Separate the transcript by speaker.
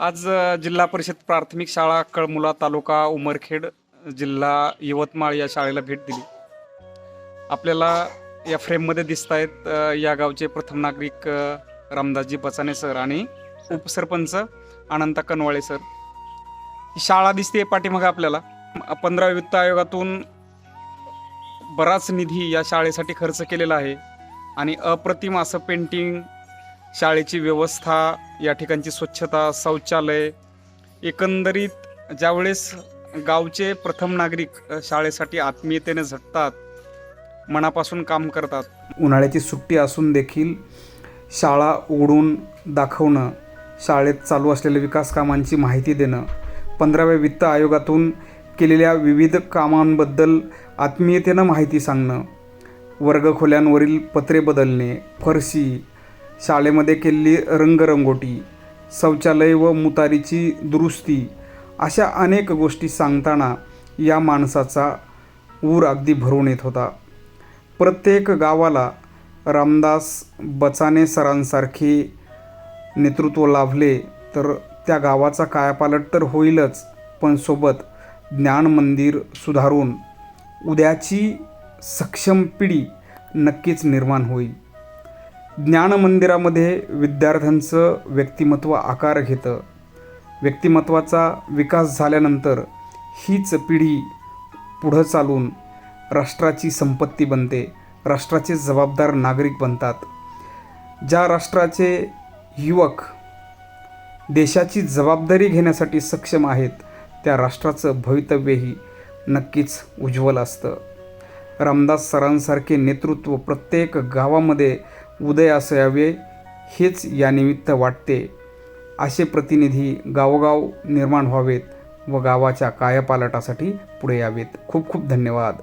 Speaker 1: आज जिल्हा परिषद प्राथमिक शाळा कळमुला तालुका उमरखेड जिल्हा यवतमाळ या शाळेला भेट दिली. आपल्याला या फ्रेममध्ये दिसत आहेत या गावचे प्रथम नागरिक रामदासजी बचाने सर आणि उपसरपंच अनंता कनवाळे सर. ही शाळा दिसते पाठीमागं आपल्याला. पंधरा वित्त आयोगातून बराच निधी या शाळेसाठी खर्च केलेला आहे आणि अप्रतिम असं पेंटिंग शाळेची व्यवस्था या ठिकाणची स्वच्छता शौचालय एकंदरीत ज्यावेळेस गावचे प्रथम नागरिक शाळेसाठी आत्मीयतेने झटतात मनापासून काम करतात. उन्हाळ्याची सुट्टी असून देखील शाळा उघडून दाखवणं शाळेत चालू असलेल्या विकास कामांची माहिती देणं पंधराव्या वित्त आयोगातून केलेल्या विविध कामांबद्दल आत्मीयतेनं माहिती सांगणं वर्गखोल्यांवरील पत्रे बदलणे फरशी शाळेमध्ये केलेली रंगरंगोटी शौचालय व मुतारीची दुरुस्ती अशा अनेक गोष्टी सांगताना या माणसाचा ऊर अगदी भरून येत होता. प्रत्येक गावाला रामदास बचाने सरांसारखे नेतृत्व लाभले तर त्या गावाचा कायापालट तर होईलच पण सोबत ज्ञान मंदिर सुधारून उद्याची सक्षम पिढी नक्कीच निर्माण होईल. ज्ञान मंदिरामध्ये विद्यार्थ्यांचं व्यक्तिमत्व आकार घेतं. व्यक्तिमत्वाचा विकास झाल्यानंतर हीच पिढी पुढं चालून राष्ट्राची संपत्ती बनते राष्ट्राचे जबाबदार नागरिक बनतात. ज्या राष्ट्राचे युवक देशाची जबाबदारी घेण्यासाठी सक्षम आहेत त्या राष्ट्राचं भवितव्यही नक्कीच उज्ज्वल असतं. रामदास सरांसारखे नेतृत्व प्रत्येक गावामध्ये उदयास यावे हेच यानिमित्त वाटते. असे प्रतिनिधी गावोगाव निर्माण व्हावेत व गावाच्या कायापालटासाठी पुढे यावेत. खूप खूप धन्यवाद.